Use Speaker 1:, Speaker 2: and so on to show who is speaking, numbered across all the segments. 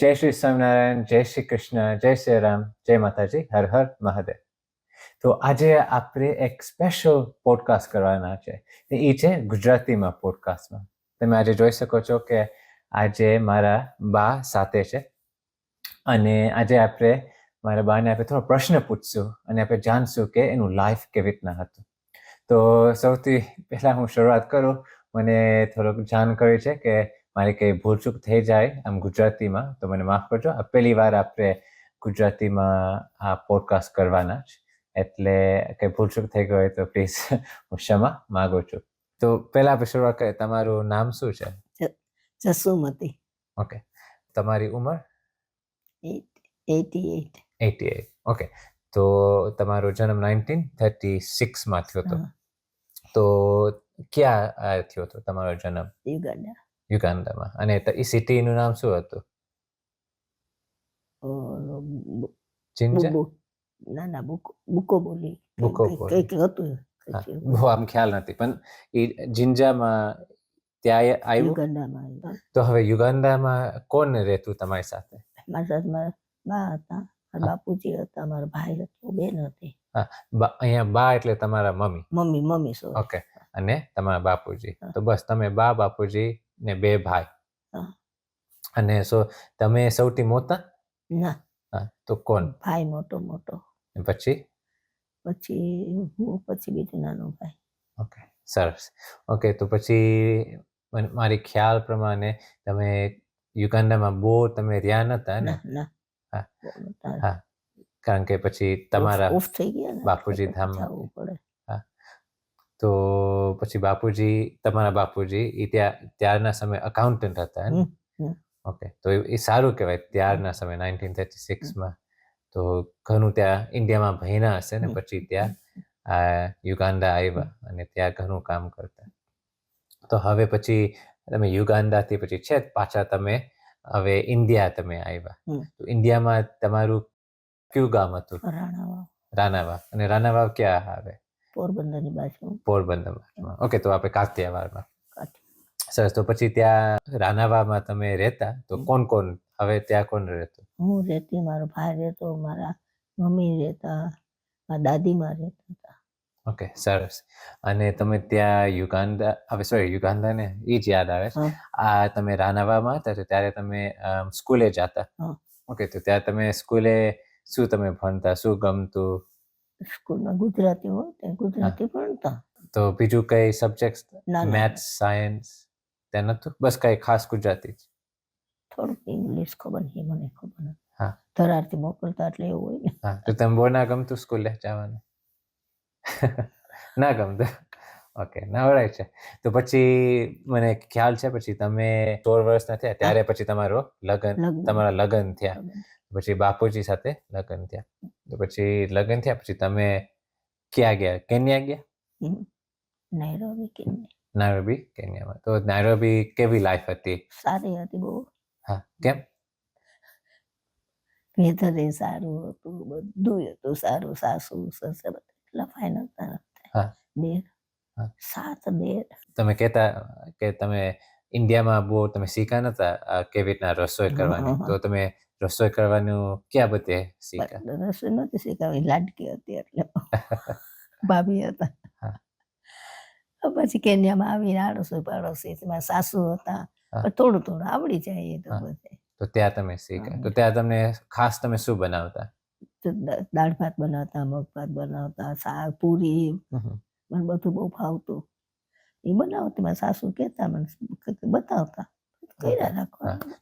Speaker 1: જય શ્રી સ્વામિનારાયણ, જય શ્રી કૃષ્ણ, જય શ્રી રામ, જય માતાજી, હર હર મહાદેવ. તો આજે આપણે એક સ્પેશિયલ પોડકાસ્ટ કરવાના છે. એ છે ગુજરાતીમાં પોડકાસ્ટમાં તમે આજે જોઈ શકો છો કે આજે મારા બા સાથે છે. અને આજે આપણે મારા બાને આપણે થોડો પ્રશ્ન પૂછશું અને આપણે જાણશું કે એનું લાઈફ કેવી રીતના હતું. તો સૌથી પહેલાં હું શરૂઆત કરું. મને થોડોક જાણ કરી છે કે મારી કંઈ ભૂલચૂક થઈ જાય આમ ગુજરાતીમાં તો મને માફ કરજો. આ પહેલી વાર આપણે ગુજરાતીમાં આ પોડકાસ્ટ કરવાના જ. એટલે કંઈ ભૂલચૂક થઈ ગયો હોય તો પ્લીઝ હું ક્ષમા માગું છું. તો પહેલાં આપણે શરૂઆત કરીએ. તમારું નામ શું છે?
Speaker 2: જસુમતી.
Speaker 1: ઓકે તમારી ઉંમર?
Speaker 2: Eighty eight
Speaker 1: eighty eight okay તો તમારો જન્મ નાઇન્ટીન થર્ટી સિક્સમાં થયો હતો. તો ક્યાં થયો હતો તમારો જન્મ?
Speaker 2: યુગાંડા
Speaker 1: યુગાન્ડામાં અને એ સિટીનું નામ શું હતું
Speaker 2: ઓલો બુ-
Speaker 1: જિંજા
Speaker 2: બુબુ ના ના બુકો બુકો બોલી
Speaker 1: બુકો
Speaker 2: કંઈક- હતું
Speaker 1: બહુ આમ ખ્યાલ નથી પણ એ જિંજામાં ત્યાં આવ્યું
Speaker 2: યુગાંડામાં આવ્યા.
Speaker 1: તો હવે યુગાન્ડામાં કોણ રહેતું તમારી સાથે
Speaker 2: મારા સાથે મારા બા હતા બાપુજી હતા મારા ભાઈ હતો બેન હતી
Speaker 1: બા- અહીંયા બા એટલે તમારા મમ્મી
Speaker 2: મમ્મી મમ્મી
Speaker 1: ઓકે અને તમારા બાપુજી તો બસ તમે બા બાપુજી ને બે ભાઈ. અને સો તમે સૌથી મોટા?
Speaker 2: ના.
Speaker 1: તો કોણ?
Speaker 2: ભાઈ મોટો મોટો.
Speaker 1: પછી?
Speaker 2: પછી હું પછી બીજો નાનો ભાઈ.
Speaker 1: ઓકે સરસ. ઓકે તો પછી મારી ખ્યાલ પ્રમાણે તમે યુગાન્ડામાં બહુ તમે રહ્યા નતા ને? હા. હા. કારણ કે પછી તમારા
Speaker 2: ઓફ થઈ ગયા ને?
Speaker 1: બાપુજી
Speaker 2: ધામ પડે.
Speaker 1: તો પછી બાપુજી તમારા બાપુજી એ ત્યાં ત્યારના સમયે અકાઉન્ટન્ટ હતા. ઓકે તો એ સારું કહેવાય ત્યારના સમય નાઇન્ટીન થર્ટી સિક્સમાં તો ઘણું ત્યાં ઇન્ડિયામાં ભણ્યા હશે ને પછી ત્યાં આ યુગાન્ડા આવ્યા અને ત્યાં ઘણું કામ કરતા. તો હવે પછી તમે યુગાન્ડાથી પછી છે પાછા તમે હવે ઇન્ડિયા તમે આવ્યા. તો ઇન્ડિયામાં તમારું કયું ગામ હતું?
Speaker 2: રાણાવાવ.
Speaker 1: અને રાણાવાવ ક્યાં આવે?
Speaker 2: પોરબંદરની બાજુ
Speaker 1: પોરબંદરમાં ઓકે તો આપણે કાઠિયાવાડમાં. સરસ તો પછી ત્યાં રાનાવામાં તમે રહેતા તો કોણ કોણ? હવે ત્યાં કોણ રહેતું?
Speaker 2: હું રહેતી મારો ભાઈ રહેતો મારા મમ્મી રહેતા મારા દાદીમાં રહેતા હતા.
Speaker 1: ઓકે સરસ. અને તમે ત્યાં યુગાન્ડા હવે સોરી યુગાન્ડા ને એ જ યાદ આવે છે. આ તમે રાનાવામાં હતા તો ત્યારે તમે સ્કૂલે જતા. ઓકે તો ત્યાં તમે સ્કૂલે શું તમે ભણતા શું ગમતું?
Speaker 2: સ્કૂલમાં ગુજરાતી હોય તે ગુજરાતી ભણતા.
Speaker 1: તો બીજું કઈ સબ્જેક્ટ મેથ્સ સાયન્સ તે નતું? બસ કઈ ખાસ ગુજરાતી જ.
Speaker 2: થોડુંક ઇંગ્લિશ ખબર નહીં મને ખબર
Speaker 1: હા.
Speaker 2: ધરારથી મોકલતા એટલે એવું હોય ને.
Speaker 1: હા તો તમે બહુ ના ગમતું સ્કૂલે જવાનું? ના ગમતું. ઓકે નવડાય છે. તો પછી મને ખ્યાલ છે પછી તમે સોળ વર્ષના થયા ત્યારે પછી તમારો લગ્ન. તમારા લગ્ન થયા. પછી બાપુજી સાથે લગ્ન થયા. તો પછી લગ્ન થયા પછી તમે ક્યાં ગયા? કેન્યા ગયા?
Speaker 2: હમ. કેન્યા.
Speaker 1: નાયરોબી કેન્યામાં તો નાયરોબી કેવી લાઈફ હતી?
Speaker 2: સારી હતી બહુ.
Speaker 1: હા કેમ?
Speaker 2: વેધરે સારું હતું બધું હતું સારું સાસુ સસરા બધા એટલા ફાઇન હતા.
Speaker 1: હા.
Speaker 2: દેર. સાત દેર
Speaker 1: તમે કહેતા કે તમે ઇન્ડિયામાં બહુ તમે શીખા નતા કેવી રીતના રસોઈ કરવાની? તો તમે રસોઈ કરવાનું ક્યાં બધે શીખા
Speaker 2: રસોઈ નથી શીખાવી લાડકી હતી એટલે. ભાભી હતા. પછી કેન્યામાં આવીને આડોશી પાડોશી મારા સાસુ હતા. થોડું થોડું આવડી જાય એ તો બધે.
Speaker 1: તો ત્યાં તમે શીખ્યા. તો ત્યાં તમને ખાસ તમે શું બનાવતા?
Speaker 2: દાળ ભાત બનાવતા મગ ભાત બનાવતા શાક પૂરી. મને બધું બહુ ભાવતું. એ બનાવતી મારા સાસુ કહેતા મને બતાવતા.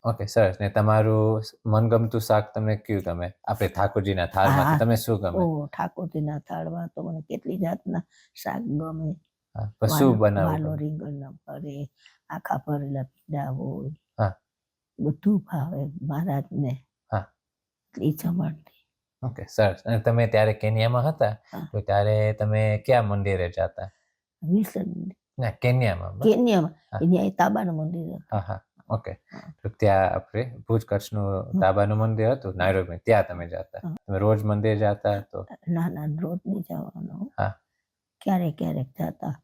Speaker 1: ઓકે સરસ. ને તમારું મનગમતું શાક તમને કયું ગમે? આપણે ઠાકોરજીના
Speaker 2: થાળમાં
Speaker 1: તમે શું ગમે?
Speaker 2: ઓ ઠાકોરજીના થાળમાં તો મને કેટલી જાતના શાક ગમે.
Speaker 1: શું
Speaker 2: વાલો
Speaker 1: બનાવવું
Speaker 2: રીંગણના ભરે આખા ભરેલા પીડા હોય.
Speaker 1: હા.
Speaker 2: બધું ભાવે મહારાજને.
Speaker 1: હા.
Speaker 2: એ જમણથી
Speaker 1: ઓકે સરસ. અને તમે ત્યારે કેન્યામાં હતા? તો ત્યારે તમે ક્યાં મંદિરે જતા?
Speaker 2: વિલ્સન
Speaker 1: ના કેન્યામાં
Speaker 2: કેન્યામાં. એ તાબાનું મંદિર.
Speaker 1: હા હા. ઓકે. તો ત્યાં આપણે ભુજ કચ્છનું તાબાનું મંદિર હતું નાયરોબી. ત્યાં તમે જતા. તમે રોજ મંદિર જતા તો?
Speaker 2: ના ના રોજ નહીં જવાનું.
Speaker 1: હા.
Speaker 2: ક્યારેક ક્યારેક જતા.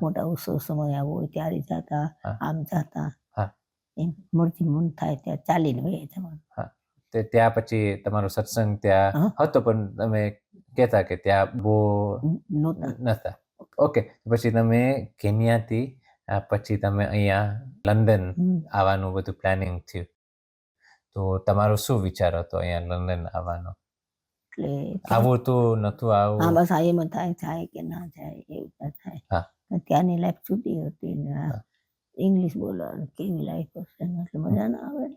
Speaker 2: મોટા ઉત્સવ સમય આવો હોય ત્યારે જતા આમ જતા.
Speaker 1: હા.
Speaker 2: એમ મરજી મન થાય ત્યાં ચાલીને વહી જવાનું.
Speaker 1: તે ત્યાં પછી તમારો સત્સંગ ત્યાં હતો પણ તમે કહેતા કે ત્યાં બહુ
Speaker 2: નહોતા.
Speaker 1: ઓકે પછી તમે કેન્યાથી પછી તમે અહીંયા લંડન. આવવાનું બધું પ્લાનિંગ થયું. તો તમારો શું વિચાર હતો અહીંયા લંડન આવવાનો?
Speaker 2: એટલે
Speaker 1: આવું તો નતું
Speaker 2: હા
Speaker 1: આવું
Speaker 2: બસ આ એમ થાય જાય કે ના જાય એવું થાય.
Speaker 1: હા.
Speaker 2: ત્યાંની લાઈફ છૂટી હતી ઇંગ્લિશ બોલવાનું કેવી લાઈફ હશે એટલે મજા ના. આવે.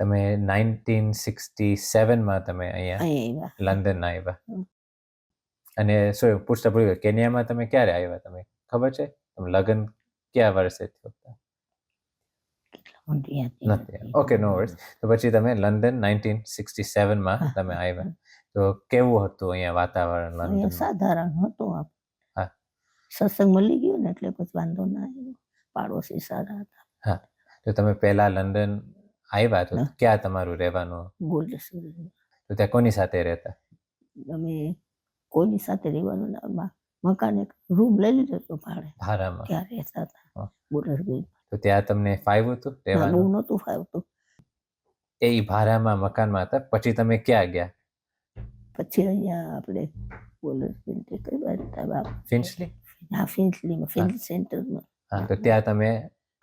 Speaker 1: તમે નાઇન્ટીન સિક્સટી સેવનમાં તમે અહીંયા લંડન આવ્યા. અને શું પૂછતા ભૂલી ગયો કેન્યામાં તમે ક્યારે આવ્યા તમે? ખબર છે? તમે લગ્ન કયા વર્ષે થયો નથી ઓકે નો વર્સ તો પછી તમે લંડન નાઇન્ટીન સિક્સટી સેવનમાં તમે આવ્યા. તો કેવું હતું અહીંયા વાતાવરણ લંડન
Speaker 2: સાધારણ હતું આપ
Speaker 1: હા.
Speaker 2: સત્સંગ મળી ગયો ને એટલે પછી વાંધો ના આવ્યો. પાડોશી સારા હતા. હા.
Speaker 1: તો તમે પહેલા લંડન આવ્યા તો ક્યાં તમારું રહેવાનું?
Speaker 2: ગોલ્ડ
Speaker 1: તો ત્યાં કોની સાથે રહેતા?
Speaker 2: અમે કોની સાથે રહેવાનું મકાન એક રૂમ લઈ લીધો હતો ભાડે.
Speaker 1: ભાડામાં?
Speaker 2: ત્યાં રહેતા હતા.
Speaker 1: હા. તો ત્યાં તમને ફાવ્યું હતું
Speaker 2: બહુ
Speaker 1: રહેવાનું?
Speaker 2: નહોતું ફાવતું
Speaker 1: એ ભાડામાં મકાનમાં હતા? પછી તમે ક્યાં ગયા?
Speaker 2: પછી અહીંયા આપણે બોર્ડર કઈ બાજુ હતા? બાપ?
Speaker 1: ફિન્ચલી
Speaker 2: હા ફિન્સલીમાં ફિન્સ સેન્ટરમાં
Speaker 1: હા તો ત્યાં તમે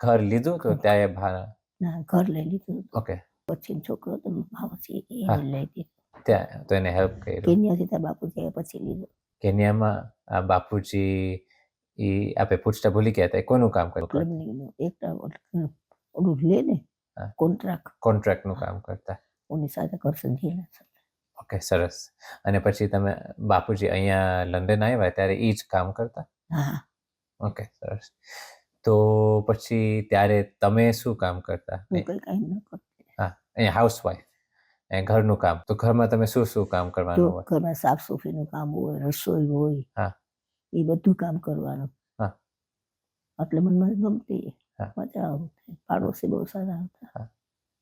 Speaker 1: ઘર લીધું તો ત્યાં એ ભારા
Speaker 2: ના ઘર લઈ લીધું
Speaker 1: ઓકે
Speaker 2: પછી છોકરો તો માવસી એને લઈ દીધો
Speaker 1: ત્યાં તો એને હેલ્પ કર્યું.
Speaker 2: કેન્યાથી ત્યાં બાપુજી પછી લીધો.
Speaker 1: કેન્યામાં આ બાપુજી એ આપે પૂછતા ભૂલી ગયા હતા. કોનું કામ કરતા?
Speaker 2: એક ઓલું લે ને. કોન્ટ્રાક્ટ
Speaker 1: કોન્ટ્રાક્ટનું કામ કરતા.
Speaker 2: ઓની સાથે કરશે જીના
Speaker 1: ઓકે સરસ. અને પછી તમે બાપુજી અહીંયા લંડન આવ્યા ત્યારે એ જ કામ કરતા?
Speaker 2: હા.
Speaker 1: ઓકે સરસ. તો પછી ત્યારે તમે શું કામ કરતા?
Speaker 2: હું
Speaker 1: અહીંયા હાઉસવાઈફ ઘરનું કામ. તો ઘરમાં તમે શું શું કામ કરવાનું હોય?
Speaker 2: ઘરમાં સાફ સફાઈનું કામ હોય રસોઈ હોય
Speaker 1: હા.
Speaker 2: એ બધું કામ કરવાનું.
Speaker 1: હા.
Speaker 2: એટલે મને ગમતી. મજા આવતી. પાડોશી બહુ સારા હતા.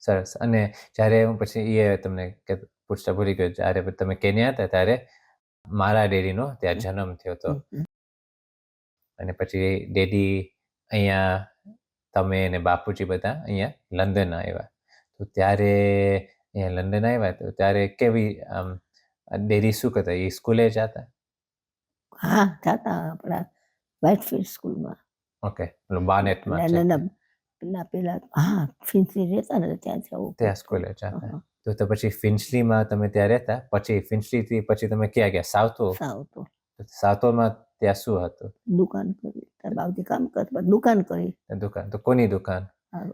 Speaker 1: સરસ. અને જ્યારે હું પછી એ તમને કે પૂછતા ભૂલી ગયો જ્યારે તમે કેન્યા હતા ત્યારે મારા ડેડીનો ત્યાં જન્મ થયો હતો. અને પછી ડેડી અહીંયા તમે અને બાપુજી બધા અહીંયા લંડન આવ્યા. તો ત્યારે અહીંયા લંડન આવ્યા તો ત્યારે કેવી આમ ડેરી શું કરતા? એ સ્કૂલે જતા?
Speaker 2: હા જાતા આપણા વાઇટફિલ્ડ સ્કૂલમાં.
Speaker 1: ઓકે બાનેટમાં
Speaker 2: પેલા પેલા હા ફિન્સલી રહેતા ને ત્યાં જવું
Speaker 1: ત્યાં સ્કૂલે જતા. તો પછી ફિન્ચલીમાં તમે ત્યાં રહેતા? પછી ફિન્ચલીથી પછી તમે ક્યાં ગયા? સાઉથ
Speaker 2: સાવ
Speaker 1: સાઉથોમાં ત્યાં શું હતું?
Speaker 2: દુકાન કરી તાર બાપજી કામ કરતા દુકાન કરી
Speaker 1: દુકાન. તો કોની દુકાન?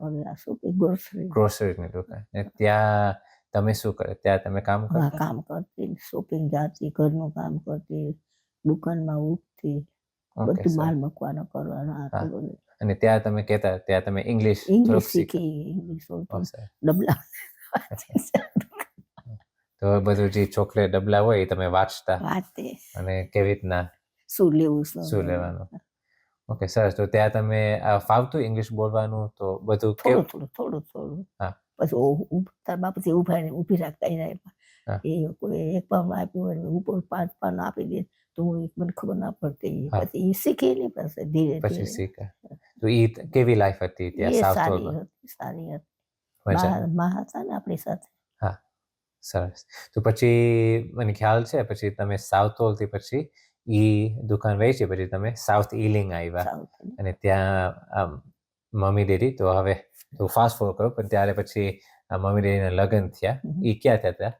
Speaker 2: હવે આ શું કે ગ્રોસરી
Speaker 1: ગ્રોસરીની દુકાન. ને ત્યાં તમે શું કરે? ત્યાં તમે કામ કરતા?
Speaker 2: કામ કરતી. શોપિંગ જાતી ઘરનું કામ કરતી. દુકાનમાં ઉઠતી. બધું માલ મૂકવાનો કરવાનો આ બધું.
Speaker 1: અને ત્યાં તમે કહેતા ત્યાં તમે ઇંગ્લિશ
Speaker 2: ઇંગ્લિશ શીખી ઇંગ્લિશ ડબલા
Speaker 1: તો બધું જે ચોકલેટ ડબલા હોય તમે વાંચતા. અને કેવી રીતના?
Speaker 2: શું લેવું શું
Speaker 1: લેવાનું? ઓકે સરસ. તો ત્યાં તમે ફાવતું ઇંગ્લિશ બોલવાનું તો બધું
Speaker 2: થોડું થોડું થોડું થોડું.
Speaker 1: હા.
Speaker 2: પછી ઊભ- તાર ઊભા રહીને ઊભી રાખતા એના. એ કોઈ એક પાન આપ્યું હોય ઉપર પાંચ પાન આપી દે તો હું મને ખબર ના પડતી. પછી એ શીખી ને પછી ધીરે
Speaker 1: પછી શીખે. તો એ કેવી લાઈફ હતી ત્યાં
Speaker 2: સારી હતી સારી હતી. બા હતા ને આપણી સાથે.
Speaker 1: સરસ. તો પછી મને ખ્યાલ છે પછી તમે સાઉથ ઓલથી પછી ઈ દુકાન વેચી પછી તમે સાઉથ ઈલિંગ આવ્યા. અને ત્યાં મમ્મી ડેડી તો હવે તો ફાસ્ટ ફોર કરો પણ ત્યારે પછી મમ્મી ડેડીના લગ્ન થયા. એ ક્યાં થયા હતા?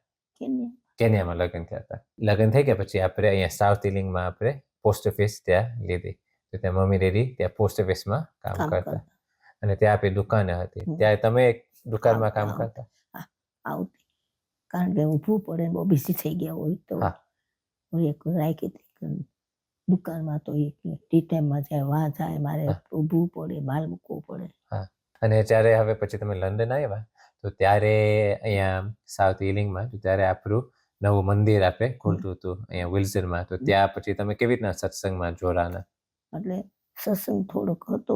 Speaker 1: કેન્યામાં લગ્ન થયા હતા. લગ્ન થઈ ગયા પછી આપણે અહીંયા સાઉથ ઈલિંગમાં આપણે પોસ્ટ ઓફિસ ત્યાં લીધી. તો ત્યાં મમ્મી ડેડી ત્યાં પોસ્ટ ઓફિસમાં કામ
Speaker 2: કામ
Speaker 1: કરતા. અને ત્યાં આપણી દુકાન હતી. ત્યાં તમે એક દુકાનમાં કામ કરતા?
Speaker 2: આવતી કારણ કે ઊભું પડે બહુ બિઝી થઈ ગયા હોય તો
Speaker 1: હા.
Speaker 2: એક રાખી હતી દુકાનમાં તો એક ટી ટાઈમમાં જાય વાં જાય મારે ઊભું પડે માલ મૂકવો પડે.
Speaker 1: અને જ્યારે હવે પછી તમે લંડન આવ્યા તો ત્યારે અહીંયા સાઉથ ઇલિંગમાં તો ત્યારે આપણું નવું મંદિર આપણે ખુલતું હતું અહીંયા વિલ્સરમાં તો ત્યાં પછી તમે કેવી રીતના સત્સંગમાં જોડાના
Speaker 2: એટલે સત્સંગ થોડોક હતો.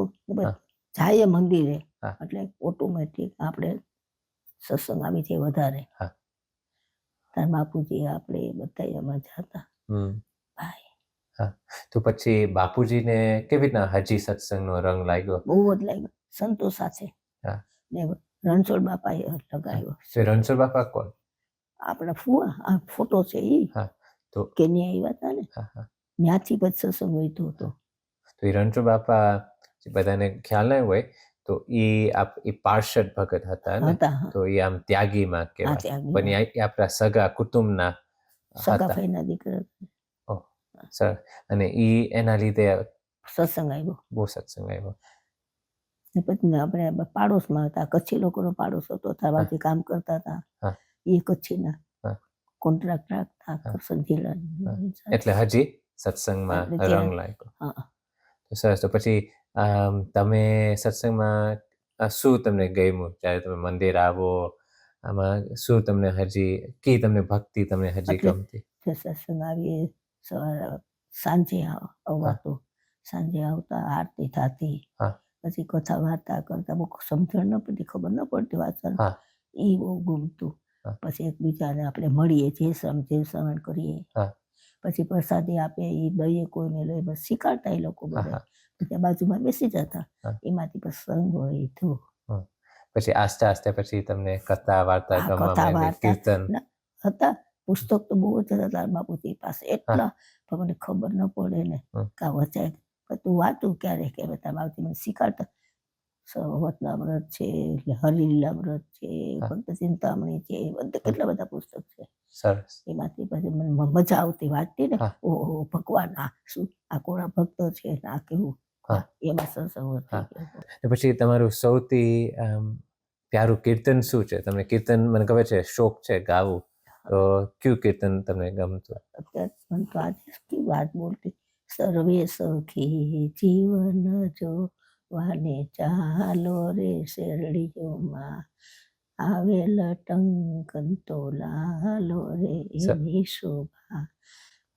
Speaker 2: જાય મંદિરે. એટલે ઓટોમેટિક આપણે સત્સંગ આવી જાય વધારે.
Speaker 1: હા.
Speaker 2: તાર બાપુજી આપણે બધા એમાં જતા. ભાઈ.
Speaker 1: તો પછી બાપુજીને કેવી રીતના હજી સત્સંગનો રંગ લાગ્યો?
Speaker 2: બહુ જ લાગ્યો. સંતોષ સાથે
Speaker 1: હા.
Speaker 2: ને રણછોડ એ લગાવ્યો.
Speaker 1: શ્રી રણછોડ બાપા કોણ?
Speaker 2: આપણા ફુવા. આ ફોટો છે એ
Speaker 1: હા, તો-
Speaker 2: કેન્યા આવ્યા હતા ને?
Speaker 1: હા હા.
Speaker 2: ત્યાંથી પછી સત્સંગ હોય હતો.
Speaker 1: તો એ રણછોડ બાપા જે બધાને ખ્યાલ નહીં હોય તો એ આપ એ પાર્ષદ ભગત હતા ને? તો એ આમ ત્યાગીમાં કહેવાય. પણ એ આપણા સગા કુટુંબના
Speaker 2: સગા ભાઈના દીકરા.
Speaker 1: સર અને એ એના લીધે
Speaker 2: સત્સંગ આવ્યો
Speaker 1: બહુ સત્સંગ આવ્યો
Speaker 2: ને પછી આપણે પાડોશમાં હતા. કચ્છી લોકોનો પાડોશ હતો. થવાથી કામ કરતા હતા. એ કચ્છીના કોન્ટ્રાક્ટ રાખતા. જિલ્લા
Speaker 1: એટલે હજી સત્સંગમાં રંગ લાગ્યો. તો સરસ. તો પછી તમે સત્સંગમાં શું તમને ગમ્યું? જ્યારે તમે મંદિર આવો આમાં શું તમને હજી કી તમને ભક્તિ તમને હજી ગમતી?
Speaker 2: સત્સંગ આવીએ સવારે સાંજે આવ- આવવાતું. સાંજે આવતા આરતી થતી. પછી કથા વાર્તા કરતા. બહુ સમજણ ન પડતી ખબર ન પડતી વાંચન
Speaker 1: હા.
Speaker 2: એ બહુ ગમતું. પછી એકબીજાને આપણે મળીએ જે શ્રમ જે શ્રવણ કરીએ. પછી પ્રસાદી આપે એ દઈએ કોઈને લઈ બસ શીખાડતા એ લોકો બધા. ત્યાં બાજુમાં બેસી જતા. એમાંથી પ્રસંગ હોય તો
Speaker 1: પછી આસ્તે આસ્તે પછી તમને કથા વાર્તા ગમવા
Speaker 2: કથા
Speaker 1: કીર્તન.
Speaker 2: હતા. પુસ્તક તો બહુ જ હતા બાપુજી પાસે. એટલા પણ મને ખબર ન પડે ને. કા વચાય. તું વાતું ક્યારે કે તારા બાપુજી મને શીખાડતા સવતના વ્રત છે હરિલીલા વ્રત છે. ભક્ત ચિંતામણી છે બધા કેટલા બધા પુસ્તક છે.
Speaker 1: સરસ.
Speaker 2: એમાંથી પછી મને મજા આવતી વાંચતી ને. ઓહો ભગવાન આ શું આ કોણા ભક્ત છે ને આ કેવું એમાં સત્સંગ
Speaker 1: હા.
Speaker 2: થઈ.
Speaker 1: પછી તમારું સૌથી પ્યારું કીર્તન શું છે? તમને કીર્તન મને ખબર છે શોખ છે ગાવું. તો કયું કીર્તન તમને ગમતું?
Speaker 2: અત્યારે પણ તો આજે કેવી વાત બોલતી સર્વે સખી જીવન જો વાને ચાલો રે શેરડીઓમાં. આવેલ ટંકન તો લાલો રે એની શોભા.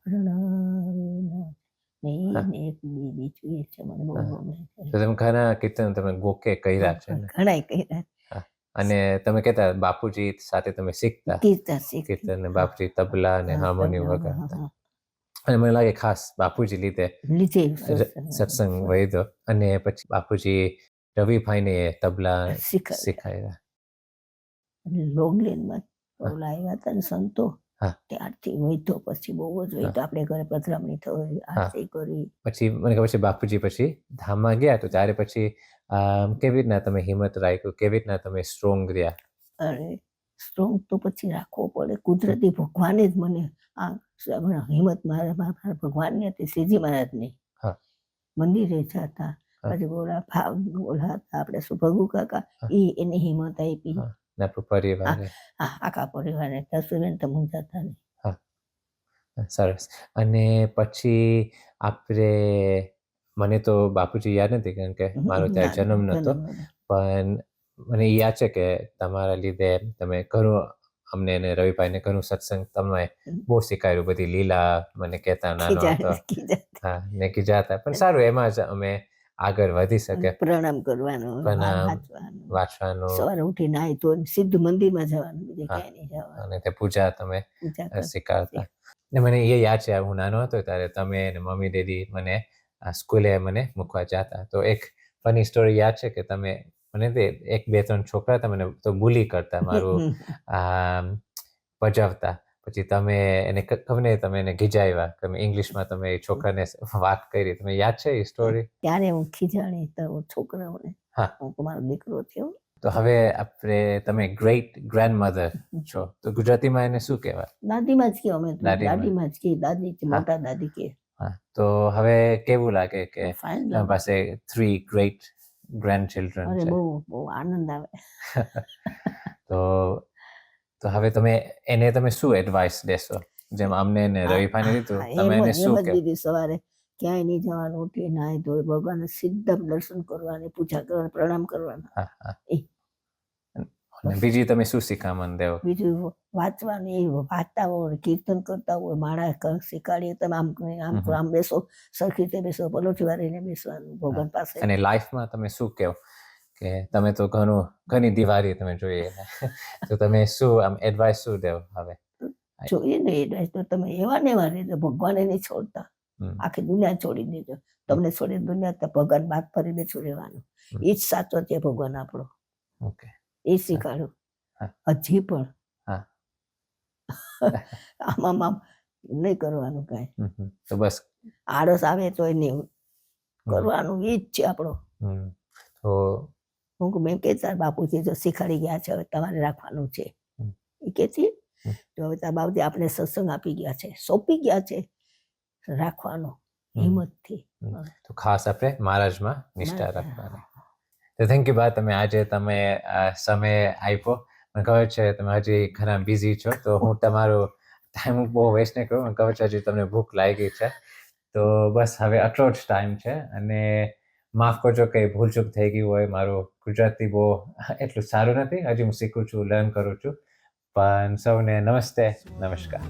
Speaker 2: પ્રણવીન
Speaker 1: તમે ઘણા કીર્તન તમે ગોકે કર્યા છે
Speaker 2: ઘણા કર્યા
Speaker 1: અને તમે કહેતા બાપુજી સાથે તમે શીખતા
Speaker 2: કીર્તન
Speaker 1: ને બાપુજી તબલા અને હાર્મોનિયમ વગાડતા અને મને લાગે ખાસ બાપુજી લીધે સત્સંગ વૈદ્યો અને પછી બાપુજી રવિભાઈને તબલા
Speaker 2: અને લોગલેનમાં ઓલા આવ્યા હતા ને સંતો. ત્યારથી વૈધો પછી બહુ જ વૈધો. આપણે ઘરે પધરામણી થઈ આરતી કરી.
Speaker 1: પછી મને ખબર છે બાપુજી પછી ધામમાં ગયા તો ત્યારે પછી કેવી રીતના તમે હિંમત રાખ્યું કેવી રીતના તમે સ્ટ્રોંગ રહ્યા?
Speaker 2: અરે સ્ટ્રોંગ તો પછી રાખવો પડે. કુદરતી ભગવાને જ મને આ હિંમત મારા મારા ભગવાનની હતી શ્રીજી મહારાજની. મંદિરે જતા. પછી ગોળા ભાવ ગોળા હતા આપણે શું ભગુ કાકા? એ એને હિંમત આપી.
Speaker 1: ને. પરિવારે
Speaker 2: આખા પરિવારને દસુબેન તો મૂંઝાતા નહીં.
Speaker 1: સરસ. અને પછી આપણે મને તો બાપુજી યાદ નથી કારણ કે મારો ત્યાં જન્મ નહોતો પણ મને યાદ છે કે તમારા લીધે તમે ઘણું અમને અને રવિભાઈને ઘણું સત્સંગ તમે બહુ શીખાયું બધી લીલા મને કહેતા નાનો હતો. હા ને કીધા હતા. પણ સારું એમાં જ અમે આગળ વધી શકે
Speaker 2: પ્રણામ કરવાનો
Speaker 1: પ્રણામ,
Speaker 2: વાંચવાનું. સવારે ઉઠી નાય તો સીધું મંદિરમાં જવાનું બીજે ક્યાંય નહીં જવાનું.
Speaker 1: અને તે પૂજા તમે શીખવાડતા ને મને એ યાદ છે હું નાનો હતો ત્યારે તમે અને મમ્મી ડેડી મને સ્કૂલે મને મૂકવા જતા. તો એક ફની સ્ટોરી યાદ છે કે તમે મને તે એક બે ત્રણ છોકરા હતા મને તો બુલી કરતા મારું આમ, પજાવતા. પછી તમે એને ખબર તમે એને ગીજાવ્યા તમે ઇંગ્લિશમાં તમે છોકરાને વાત કરી. તમે યાદ છે એ સ્ટોરી
Speaker 2: ત્યારે હું ખીજાણી તો છોકરાઓને.
Speaker 1: હા.
Speaker 2: હું તમારો દીકરો થયો
Speaker 1: તો હવે આપણે તમે ગ્રેટ ગ્રેન્ડમધર છો. તો ગુજરાતીમાં એને શું કહેવાય?
Speaker 2: દાદીમાં જ કે અમે તો
Speaker 1: દાદીમાં.
Speaker 2: જ. કે દાદી. મોટા દાદી કે.
Speaker 1: હા. તો હવે કેવું લાગે કે પાસે થ્રી ગ્રેટ ગ્રેન્ડ ચિલ્ડ્રન છે?
Speaker 2: બહુ બહુ આનંદ આવે.
Speaker 1: તો તો હવે તમે એને તમે શું એડવાઇસ દેશો? જેમ અમને રવિભાઈને દીધું તમે એને શું
Speaker 2: જ સવારે. ક્યાંય નહીં જવાનું ઉઠી નાય ધોઈ ભગવાનને સીધા દર્શન કરવાની પૂજા કરવાની પ્રણામ કરવાના.
Speaker 1: અને બીજી તમે શું શીખામણ દેવ?
Speaker 2: બીજું વાંચવાની વાંચતા હોય કીર્તન કરતા હોય માળા શીખાડીએ તમે આમ આમ આમ બેસો સરખી રીતે બેસો પલોઠી વાળીને બેસવાનું ભગવાન પાસે.
Speaker 1: અને લાઈફમાં તમે શું કહો? કે તમે તો ઘણું ઘણી દિવાળી તમે જોઈએ. તો તમે શું આમ એડવાઇસ શું દેવો હવે?
Speaker 2: જોઈએ ને એડવાઇસ તો તમે એવા ને એવા રીતે ભગવાને નહીં છોડતા. આખી દુનિયા છોડી દીધો. તમને છોડી દુનિયા તો ભગવાન બાદ ફરીને છોડવાનું. એ જ સાચો છે ભગવાન આપણો. એ શીખવાડ્યું હજી પણ. આમાં આમ નહીં કરવાનું કાંઈ.
Speaker 1: તો બસ.
Speaker 2: આળસ આવે તો નહીં. કરવાનું એ જ છે આપણો.
Speaker 1: તો
Speaker 2: હું મેં કે તાર બાપુજી જો શીખવાડી ગયા છે હવે તમારે રાખવાનું છે. એ કે છે તો હવે તાર બાપુજી આપણે સત્સંગ આપી ગયા છે. સોંપી ગયા છે. રાખવાનો હિંમતથી.
Speaker 1: તો ખાસ આપણે મહારાજમાં નિષ્ઠા રાખવાની. તો થેન્ક યુ બા તમે આજે તમે આ સમય આપ્યો. મને ખબર છે તમે હજી ઘણા બિઝી છો તો હું તમારો ટાઈમ બહુ વેસ્ટ નહીં કરું. મને ખબર છે હજી તમને ભૂખ લાગી છે. તો બસ હવે આટલો જ ટાઈમ છે. અને માફ કરજો કે ભૂલચૂક થઈ ગયું હોય મારું ગુજરાતી બહુ એટલું સારું નથી. હજી હું શીખું છું લર્ન કરું છું. પણ સૌને નમસ્તે નમસ્કાર.